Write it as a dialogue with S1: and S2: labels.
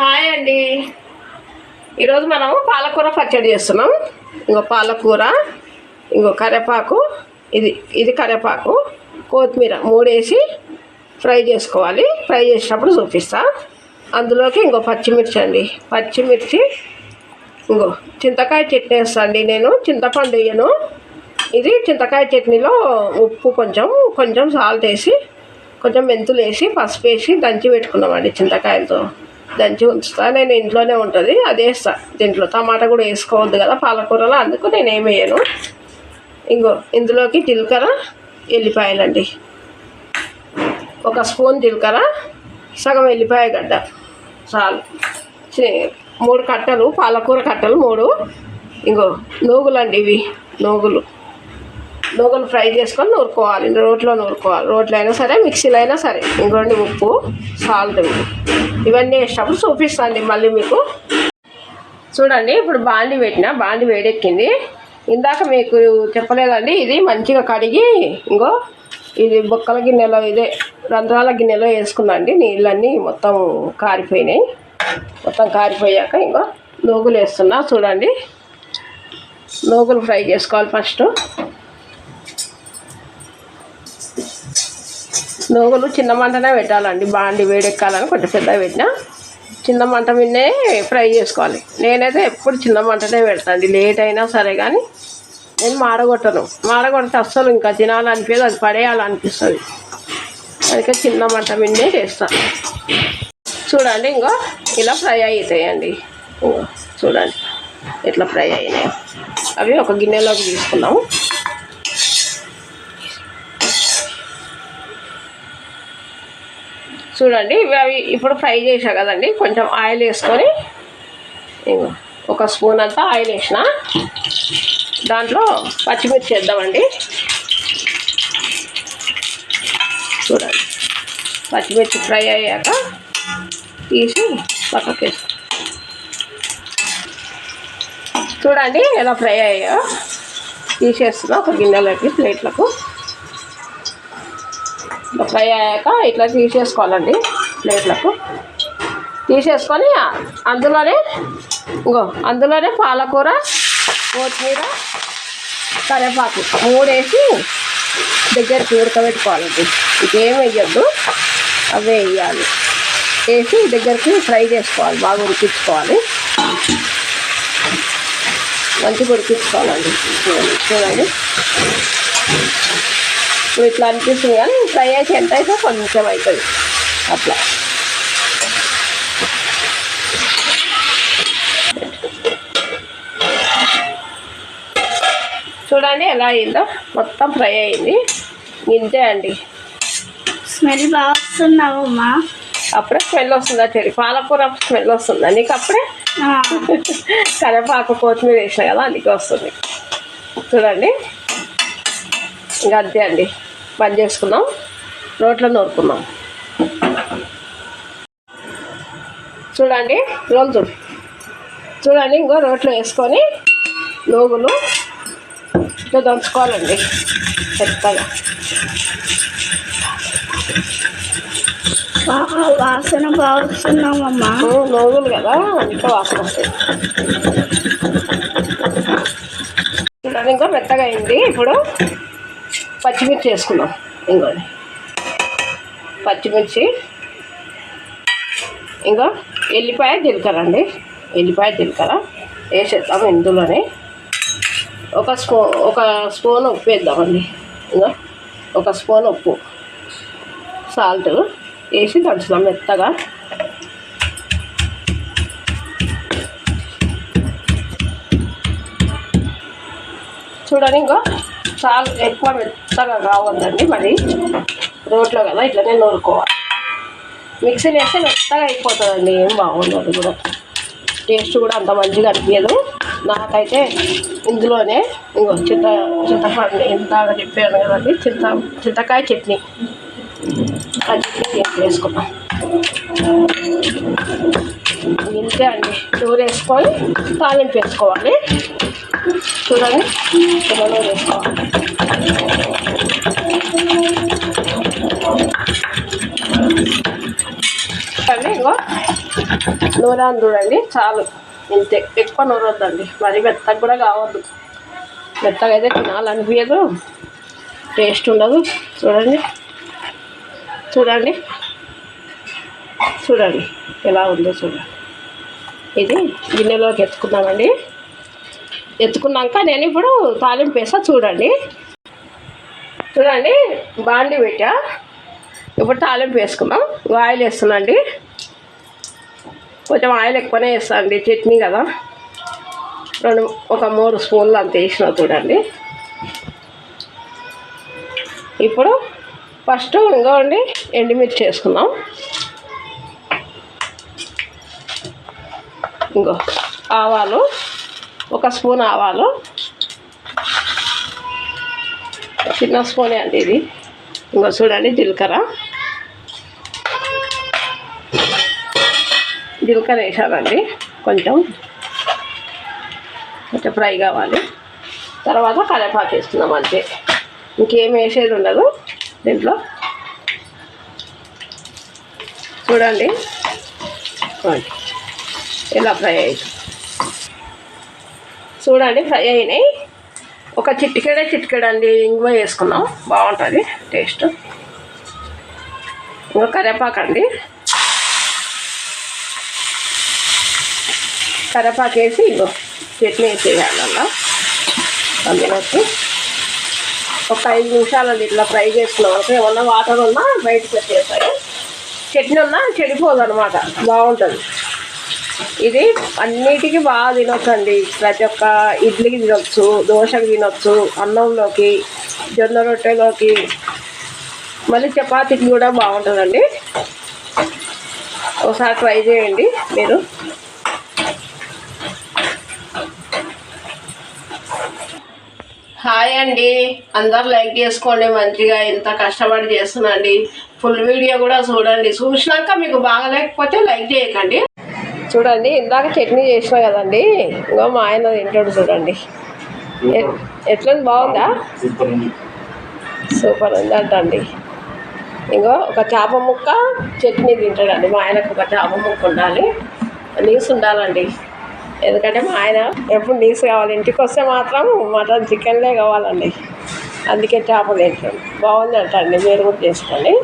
S1: Hi అండి. ఈరోజు మనం పాలకూర పచ్చడి చేస్తున్నాం. ఇంకో పాలకూర ఇంకో కరివేపాకు ఇది ఇది కరివేపాకు కొత్తిమీర మూడేసి ఫ్రై చేసుకోవాలి. ఫ్రై చేసినప్పుడు చూపిస్తా. అందులోకి ఇంకో పచ్చిమిర్చి అండి. పచ్చిమిర్చి ఇంకో చింతకాయ చట్నీ వేస్తా అండి నేను. చింతపండు వేయను. ఇది చింతకాయ చట్నీలో ఉప్పు కొంచెం కొంచెం సాల్ట్ వేసి కొంచెం మెంతులు వేసి పసుపు వేసి దంచి పెట్టుకున్నామండి చింతకాయలతో. దంచి ఉంచుతా నేను ఇంట్లోనే ఉంటుంది అది వేస్తా. దీంట్లో టమాటా కూడా వేసుకోవద్దు కదా పాలకూరలో అందుకు నేను ఏమి వేయను. ఇంకో ఇందులోకి జీలకర్ర ఎల్లిపాయలండి. ఒక స్పూన్ జీలకర్ర సగం ఎల్లిపాయ గడ్డ చాలు. మూడు కట్టలు పాలకూర కట్టలు మూడు. ఇంకో నూగులండి ఇవి నూగులు. నూగులు ఫ్రై చేసుకొని నూరుకోవాలి. రోట్లో నూరుకోవాలి. రోట్లో అయినా సరే మిక్సీలో అయినా సరే. ఇంకోండి ఉప్పు సాల్ట్ ఇవన్నీ వేసినప్పుడు చూపిస్తాండి మళ్ళీ మీకు. చూడండి ఇప్పుడు బాండి పెట్టిన బాండి వేడెక్కింది. ఇందాక మీకు చెప్పలేదండి ఇది మంచిగా కడిగి ఇంకో ఇది బొక్కల గిన్నెలో ఇదే రంధ్రాల గిన్నెలో వేసుకున్నాండి. నీళ్ళన్నీ మొత్తం కారిపోయినాయి. మొత్తం కారిపోయాక ఇంకో నూగులు వేస్తున్నా. చూడండి నూగులు ఫ్రై చేసుకోవాలి ఫస్ట్. నూగులు చిన్న మంటనే పెట్టాలండి. బాండి వేడెక్కాలని కొంచెం పెద్ద పెట్టిన చిన్న మంట మీదనే ఫ్రై చేసుకోవాలి. నేనైతే ఎప్పుడు చిన్న మంటనే పెడతాండి లేట్ అయినా సరే కానీ నేను మాడగొట్టను. మాడగొడితే అస్సలు ఇంకా తినాలనిపించదు అది పడేయాలనిపిస్తుంది. అందుకే చిన్న మంట మీదనే చేస్తాను చూడండి ఇంకో ఇలా ఫ్రై అవుతాయండి చూడండి ఇట్లా ఫ్రై అయినాయి. అవి ఒక గిన్నెలోకి తీసుకున్నాము చూడండి అవి ఇప్పుడు ఫ్రై చేసా కదండి కొంచెం ఆయిల్ వేసుకొని ఒక స్పూన్ అంతా ఆయిల్ వేసిన. దాంట్లో పచ్చిమిర్చి వేద్దామండి. చూడండి పచ్చిమిర్చి ఫ్రై అయ్యాక తీసి పక్కకి చూడండి ఎలా ఫ్రై అయ్యా తీసేస్తున్నా ఒక గిన్నెలోకి ప్లేట్లకు. ఫ్రై అయ్యాక ఇట్లా తీసేసుకోవాలండి ప్లేట్లకు. తీసేసుకొని అందులోనే ఇంకో అందులోనే పాలకూర కొత్తిమీర కరివేపాకు మూడేసి దగ్గరికి ఉడకబెట్టుకోవాలండి ఇంకేం వేయద్దు అవే వేయాలి వేసి దగ్గరికి ఫ్రై చేసుకోవాలి బాగా ఉడికించుకోవాలి. మంచిగా ఉడికించుకోవాలండి. చూడండి చూడండి. ఇప్పుడు ఇట్లా అనిపిస్తుంది కానీ ఫ్రై అయితే ఎంత అయితే కొంచెం అవుతుంది. అట్లా. చూడండి ఎలా అయిందో. మొత్తం ఫ్రై అయింది. ఇంతే అండి
S2: స్మెల్ బాగా వస్తున్నావమ్మా
S1: అప్పుడే స్మెల్ వస్తుందా చెరి పాలకూర స్మెల్ వస్తుందా? నీకు అప్పుడే? కరివేపాకు కొత్తిమీర వేసిన కదా అందుకే వస్తుంది. చూడండి. ఇంకా అంతే అండి. బంద్ చేసుకున్నాం రోట్లో నూరుకున్నాం చూడండి రోలు చూడు. చూడండి ఇంకో రోట్లో వేసుకొని నూగులు ఇట్లా దంచుకోవాలండి.
S2: బాగా వాసన బాగా వస్తున్నావమ్మా
S1: ఓ, నూగులు కదా అందుకే వాసన వస్తాయి చూడండి ఇంకా మెత్తగా అయింది. ఇప్పుడు పచ్చిమిర్చి వేసుకున్నాం ఇంకోటి పచ్చిమిర్చి. ఇంకా ఎల్లిపాయ జీలకర్ర అండి. ఎల్లిపాయ జీలకర్ర వేసేద్దాం ఇందులోనే. ఒక స్పూ ఒక స్పూన్ ఉప్పు వేద్దామండి. ఇంకా ఒక స్పూన్ ఉప్పు. సాల్ట్ వేసి దంచుదాం మెత్తగా. చూడండి ఇంకా చాలా ఎక్కువ మెత్తగా కావద్దండి మరి. రోట్లో కదా ఇట్లనే నూరుకోవాలి. మిక్సీలో వేస్తే మెత్తగా అయిపోతుందండి ఏం బాగుండదు కూడా. టేస్ట్ కూడా అంత మంచిగా అనిపించదు. నాకైతే ఇందులోనే ఇంకో చింత చింతపండు ఇందాక చెప్పాను కదండి చింత చింతకాయ చట్నీ. ఆ చట్నీ వేసుకున్నాం. ఇంతే అండి. నూరు వేసుకొని తాలింపు వేసుకోవాలి. చూడండి. ఇలా వేసుకోవాలి అండి నూనె అని చూడండి చాలు. ఇంతే. ఎక్కువ నూరొద్దండి మరి మెత్తగా కూడా కావద్దు. మెత్తగా అయితే తినాలనిపించదు టేస్ట్ ఉండదు. చూడండి. చూడండి. చూడండి. ఎలా ఉందో చూడండి. ఇది గిన్నెలోకి ఎత్తుకుందామండి. ఎత్తుకున్నాక నేను ఇప్పుడు తాలింపు వేసా చూడండి. చూడండి బాండి పెట్టా. ఇప్పుడు తాలింపు వేసుకుందాం. ఆయిల్ వేస్తున్నాండి కొంచెం ఆయిల్ ఎక్కువనే వేస్తాను అండి చట్నీ కదా. రెండు ఒక మూడు స్పూన్లు అంత వేసిన చూడండి. ఇప్పుడు ఫస్ట్ ఇంకోండి ఎండుమిర్చి వేసుకుందాం. ఇంకో ఆవాలు. ఒక స్పూన్ ఆవాలు. చిన్న స్పూనే అండి ఇది. ఇంకో చూడండి జీలకర్ర. జీలకర్ర వేసానండి కొంచెం. కొంచెం ఫ్రై కావాలి. తర్వాత కరేపాకు వేస్తున్నాం అంతే. ఇంకేం వేసేది ఉండదు దీంట్లో. చూడండి. ఎలా ఇలా ఫ్రై అవుతుంది చూడండి ఫ్రై అయినాయి. ఒక చిటికెడే చిటికెడ అండి ఇంగువ వేసుకున్నాం బాగుంటుంది టేస్ట్. ఇంకా కరివేపాకు అండి కరివేపాకు వేసి ఇంకో చట్నీ వేసేయాలి అలా అందులోకి ఒక ఐదు నిమిషాలు ఇట్లా ఫ్రై చేసుకున్నాం. ఏమన్నా వాటర్ ఉన్నా బయటకు వచ్చేస్తాయి చట్నీ ఉన్నా చెడిపోదు అనమాట బాగుంటుంది. ఇది అన్నిటికీ బాగా తినొచ్చండి. ప్రతి ఒక్క ఇడ్లీకి తినొచ్చు దోశకి తినొచ్చు అన్నంలోకి జొన్న రొట్టెలోకి మళ్ళీ చపాతీకి కూడా బాగుంటుందండి. ఒకసారి ట్రై చేయండి మీరు. హాయ్ అండి. అందరు లైక్ చేసుకోండి. మంచిగా ఇంత కష్టపడి చేస్తున్నాండి. ఫుల్ వీడియో కూడా చూడండి. చూసినాక మీకు బాగా లేకపోతే లైక్ చేయకండి. చూడండి ఇందాక చట్నీ చేసినా కదండి ఇంకో మా ఆయన తింటాడు చూడండి. ఎ- ఎట్లుంది బాగుందా? సూపర్ ఉంది అంటండి. ఇంకో ఒక చేప ముక్క చట్నీ తింటాడండి. మా ఆయనకు ఒక చేప ముక్క ఉండాలి. నీసు ఉండాలండి. ఎందుకంటే మా ఆయన ఎప్పుడు నీసు కావాలి. ఇంటికి వస్తే మాత్రం మటన్ చికెన్లే కావాలండి. అందుకే చేపలు తింటాం బాగుంది అంటండి. మీరు కూడా చేసుకోండి.